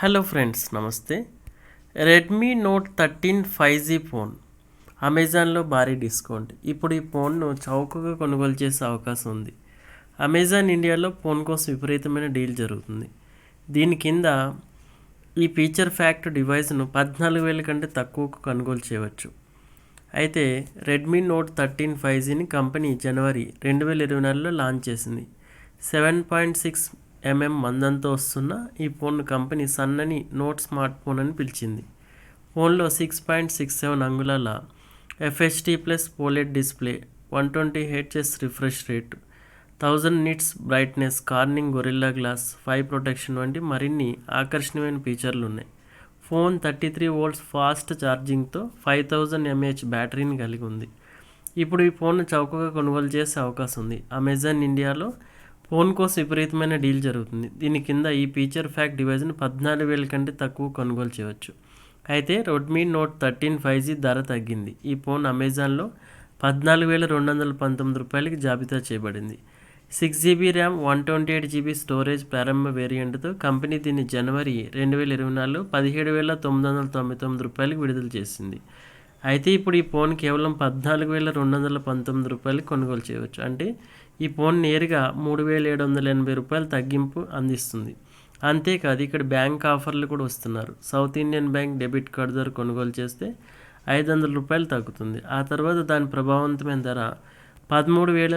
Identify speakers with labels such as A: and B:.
A: Hello friends నమస్తే. Redmi note thirteen five G phone అమెజాన్లో భారీ డిస్కౌంట్. ఇప్పుడు ఈ ఫోన్ను చౌకగా కొనుగోలు చేసే అవకాశం ఉంది. అమెజాన్ ఇండియాలో ఫోన్ కోసం విపరీతమైన డీల్ జరుగుతుంది. దీని కింద ఈ ఫీచర్ ఫ్యాక్ట్ డివైస్ను పద్నాలుగు వేల కంటే తక్కువకు కొనుగోలు చేయవచ్చు. అయితే రెడ్మీ నోట్ థర్టీన్ ఫైవ్ జీని కంపెనీ జనవరి రెండు వేల ఇరవై నాలుగులో లాంచ్ చేసింది. Seven point six M M మందంతో వస్తున్న ఈ ఫోన్ కంపెనీ సన్నని నోట్ స్మార్ట్ ఫోన్ అని పిలిచింది. ఫోన్లో సిక్స్ పాయింట్ సిక్స్ సెవెన్ అంగుళాల F H D plus POLED display one twenty H S refresh rate thousand nits brightness Corning Gorilla glass five protection వంటి మరిన్ని ఆకర్షణీయమైన ఫీచర్లు ఉన్నాయి phone thirty three volts fast ఛార్జింగ్తో five thousand M A H బ్యాటరీని కలిగి ఉంది. ఇప్పుడు ఈ ఫోన్ చౌకగా కొనుగోలు చేసే అవకాశం ఉంది. అమెజాన్ ఇండియాలో ఫోన్ కోసం విపరీతమైన డీల్ జరుగుతుంది. దీని కింద ఈ ఫీచర్ ఫ్యాక్ డివైజ్ను పద్నాలుగు వేల కంటే తక్కువ కొనుగోలు చేయవచ్చు. అయితే Redmi note thirteen five G ధర తగ్గింది. ఈ ఫోన్ అమెజాన్లో పద్నాలుగు వేల రెండు వందల పంతొమ్మిది రూపాయలకి జాబితా చేయబడింది. Six G B RAM one twenty eight G B storage ప్రారంభ వేరియంట్తో కంపెనీ దీన్ని జనవరి రెండు వేల ఇరవై నాలుగులో పదిహేడు వేల తొమ్మిది వందల తొంభై తొమ్మిది రూపాయలకు విడుదల చేసింది. అయితే ఇప్పుడు ఈ ఫోన్ కేవలం పద్నాలుగు వేల రెండు వందల పంతొమ్మిది రూపాయలు కొనుగోలు చేయవచ్చు. అంటే ఈ ఫోన్ నేరుగా మూడు వేల ఏడు వందల ఎనభై రూపాయలు తగ్గింపు అందిస్తుంది. అంతేకాదు ఇక్కడ బ్యాంక్ ఆఫర్లు కూడా వస్తున్నారు. South Indian bank debit card ద్వారా కొనుగోలు చేస్తే ఐదు వందల రూపాయలు తగ్గుతుంది. ఆ తర్వాత దాని ప్రభావవంతమైన ధర పదమూడు వేల